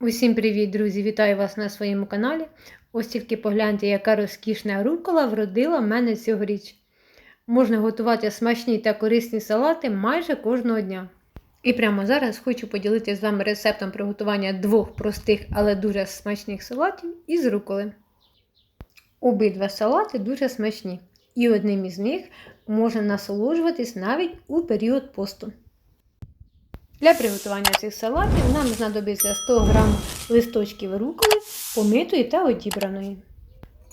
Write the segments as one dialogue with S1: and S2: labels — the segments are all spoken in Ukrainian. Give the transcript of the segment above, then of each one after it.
S1: Усім привіт, друзі! Вітаю вас на своєму каналі. Ось тільки погляньте, яка розкішна рукола вродила мене цьогоріч. Можна готувати смачні та корисні салати майже кожного дня. І прямо зараз хочу поділитися з вами рецептом приготування двох простих, але дуже смачних салатів із руколи. Обидва салати дуже смачні, і одним із них можна насолоджуватись навіть у період посту. Для приготування цих салатів нам знадобиться 100 г листочків руколи, помитої та одібраної.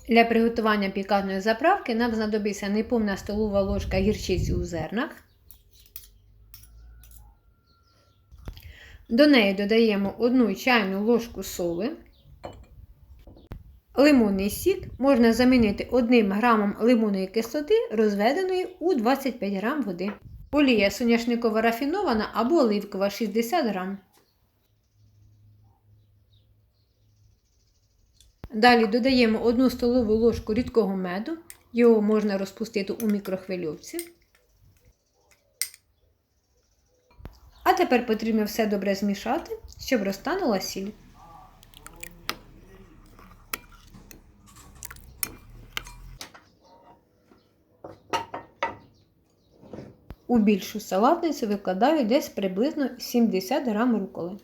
S1: Для приготування пікантної заправки нам знадобиться неповна столова ложка гірчиці у зернах. До неї додаємо 1 чайну ложку соли. Лимонний сік можна замінити 1 грамом лимонної кислоти, розведеної у 25 г води. Олія соняшникова рафінована або оливкова 60 грам. Далі додаємо 1 столову ложку рідкого меду. Його можна розпустити у мікрохвильовці. А тепер потрібно все добре змішати, щоб розтанула сіль. У більшу салатницю викладаю десь приблизно 70 г руколи.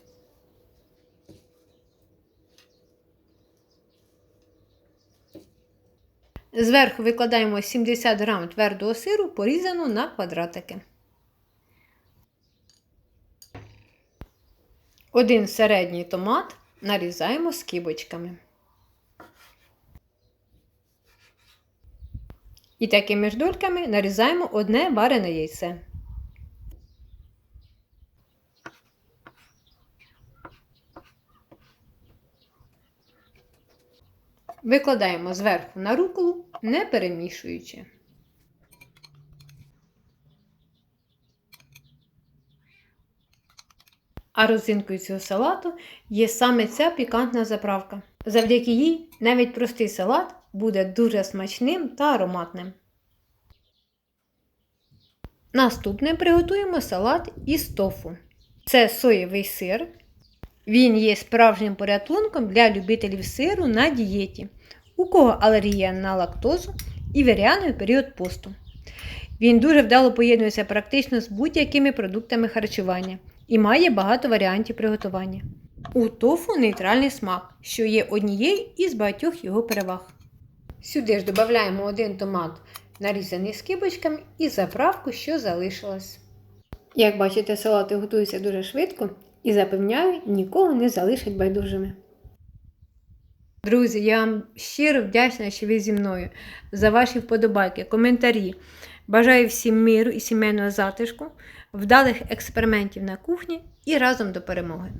S1: Зверху викладаємо 70 г твердого сиру, порізану на квадратики. Один середній томат нарізаємо скибочками. І такими ж дольками нарізаємо одне варене яйце. Викладаємо зверху на руколу, не перемішуючи. А родзинкою цього салату є саме ця пікантна заправка. Завдяки їй навіть простий салат буде дуже смачним та ароматним. Наступне приготуємо салат із тофу. Це соєвий сир. Він є справжнім порятунком для любителів сиру на дієті, у кого алергія на лактозу і варіанний період посту. Він дуже вдало поєднується практично з будь-якими продуктами харчування і має багато варіантів приготування. У тофу нейтральний смак, що є однією із багатьох його переваг. Сюди ж додаємо один томат, нарізаний скибочками, і заправку, що залишилась. Як бачите, салати готуються дуже швидко і запевняю, нікого не залишать байдужими. Друзі, я вам щиро вдячна, що ви зі мною за ваші вподобайки, коментарі. Бажаю всім миру і сімейного затишку, вдалих експериментів на кухні і разом до перемоги!